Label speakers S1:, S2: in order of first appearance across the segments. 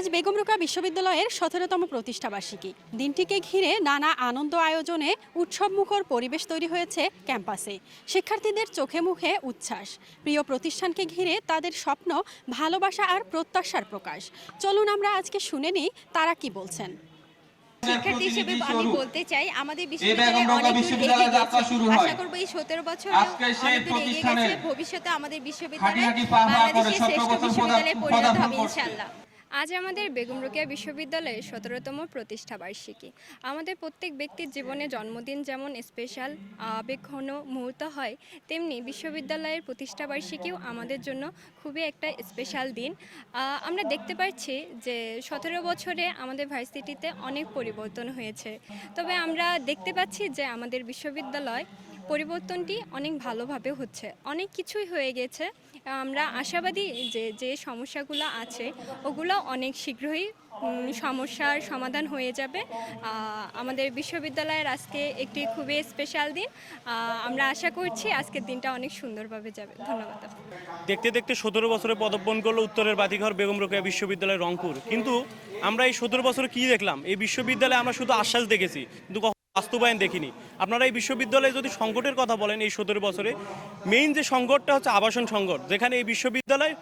S1: আজ বেগম রোকা বিশ্ববিদ্যালয়ের সতেরোতম প্রতিষ্ঠাবার্ষিকী। দিনটিকে ঘিরে নানা আনন্দ আয়োজনে উৎসবমুখর পরিবেশ তৈরি হয়েছে ক্যাম্পাসে। শিক্ষার্থীদের চোখে মুখে উচ্ছ্বাস। প্রিয় প্রতিষ্ঠানকে ঘিরে তাদের স্বপ্ন ভালোবাসা আর প্রত্যাশার প্রকাশ। চলুন আমরা আজকে শুনে নিই তারা কি বলছেন।
S2: শিক্ষার্থী হিসেবে আমি বলতে চাই আমাদের
S3: বেগম
S2: বিশ্ববিদ্যালয় অনেক দূর এগিয়ে
S3: যাত্রা
S2: গেছে।
S3: শুরু হয়।
S2: আশা করব এই সতেরো বছর
S3: আজকে সেই
S2: অনেক দূর এগিয়ে
S3: প্রতিষ্ঠানে
S2: ভবিষ্যতে আমাদের বিশ্ববিদ্যালয় বাংলাদেশের শ্রেষ্ঠ বিশ্ববিদ্যালয়ে পরিণত হবে। ইনশাআল্লাহ।
S4: আজ আমাদের বেগম রোকেয়া বিশ্ববিদ্যালয়ের সতেরোতম প্রতিষ্ঠাবার্ষিকী আমাদের প্রত্যেক ব্যক্তির জীবনে জন্মদিন যেমন স্পেশাল আবেগঘন মুহূর্ত হয়, তেমনি বিশ্ববিদ্যালয়ের প্রতিষ্ঠাবার্ষিকীও আমাদের জন্য খুবই একটা স্পেশাল দিন। আমরা দেখতে পাচ্ছি যে সতেরো বছরে আমাদের ভার্সিটিতে অনেক পরিবর্তন হয়েছে। তবে আমরা দেখতে পাচ্ছি যে আমাদের বিশ্ববিদ্যালয় পরিবর্তনটি অনেক ভালোভাবে হচ্ছে। অনেক কিছুই হয়ে গেছে। আমরা আশাবাদী যে যে সমস্যাগুলো আছে, ওগুলো অনেক শীঘ্রই সমস্যার সমাধান হয়ে যাবে। আমাদের বিশ্ববিদ্যালয়ের আজকে একটি খুবই স্পেশাল দিন। আমরা আশা করছি আজকের দিনটা অনেক সুন্দরভাবে যাবে। ধন্যবাদ
S5: দেখতে দেখতে সতেরো বছরে পদর্পণ করল উত্তরের বাতিঘর বেগম রোকেয়া বিশ্ববিদ্যালয় রংপুর। কিন্তু আমরা এই সতেরো বছরে কি দেখলাম? এই বিশ্ববিদ্যালয়ে আমরা শুধু আশ্বাস দেখেছি। কিন্তু বাস্তবায়ন দেখিনি। আপনারা এই বিশ্ববিদ্যালয়ে যদি সংকটের কথা বলেন এই সতেরো বছরে মেইন যে সংকটটা হচ্ছে আবাসন সংকট, যেখানে এই বিশ্ববিদ্যালয়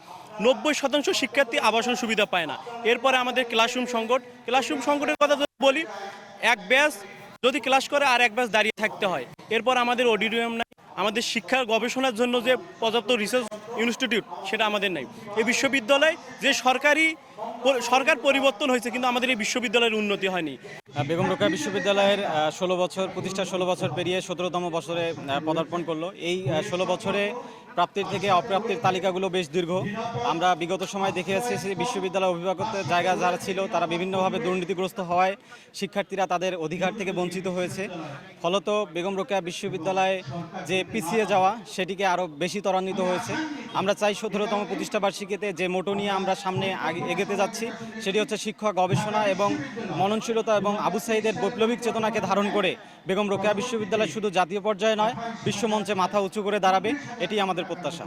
S5: নব্বই শতাংশ শিক্ষার্থী আবাসন সুবিধা পায় না। এরপরে আমাদের ক্লাসরুম সংকট, ক্লাসরুম সংকটের কথা যদি বলি, এক ব্যাস যদি ক্লাস করে আর এক ব্যাস দাঁড়িয়ে থাকতে হয়। এরপর আমাদের অডিটোরিয়াম নাই, আমাদের শিক্ষার গবেষণার জন্য যে পর্যাপ্ত রিসার্চ ইনস্টিটিউট সেটা আমাদের নাই। এই বিশ্ববিদ্যালয় যে সরকারি সরকার পরিবর্তন হয়েছে, কিন্তু আমাদের এই বিশ্ববিদ্যালয়ের উন্নতি হয়নি।
S6: বেগম রোকা বিশ্ববিদ্যালয়ের ষোলো বছর, প্রতিষ্ঠা ষোলো বছর পেরিয়ে সতেরোতম বছরে পদার্পণ করল। এই ষোলো বছরে প্রাপ্তির থেকে অপ্রাপ্তির তালিকাগুলো বেশ দীর্ঘ। আমরা বিগত সময় দেখে এসেছি বিশ্ববিদ্যালয় অভিভাবকত্বের জায়গা যারা ছিল, তারা বিভিন্নভাবে দুর্নীতিগ্রস্ত হওয়ায় শিক্ষার্থীরা তাদের অধিকার থেকে বঞ্চিত হয়েছে। ফলত বেগম রোকেয়া বিশ্ববিদ্যালয়ে যে পিছিয়ে যাওয়া, সেটিকে আরও বেশি ত্বরান্বিত হয়েছে। আমরা চাই সতেরোতম প্রতিষ্ঠাবার্ষিকীতে যে মোটো নিয়ে আমরা সামনে এগোতে যাচ্ছি, সেটি হচ্ছে শিক্ষা গবেষণা এবং মননশীলতা এবং আবু সাইদের বৈপ্লবিক চেতনাকে ধারণ করে। বেগম রোকেয়া বিশ্ববিদ্যালয় শুধু জাতীয় পর্যায়ে নয়, বিশ্বমঞ্চে মাথা উঁচু করে দাঁড়াবে, এটি আমাদের প্রত্যাশা?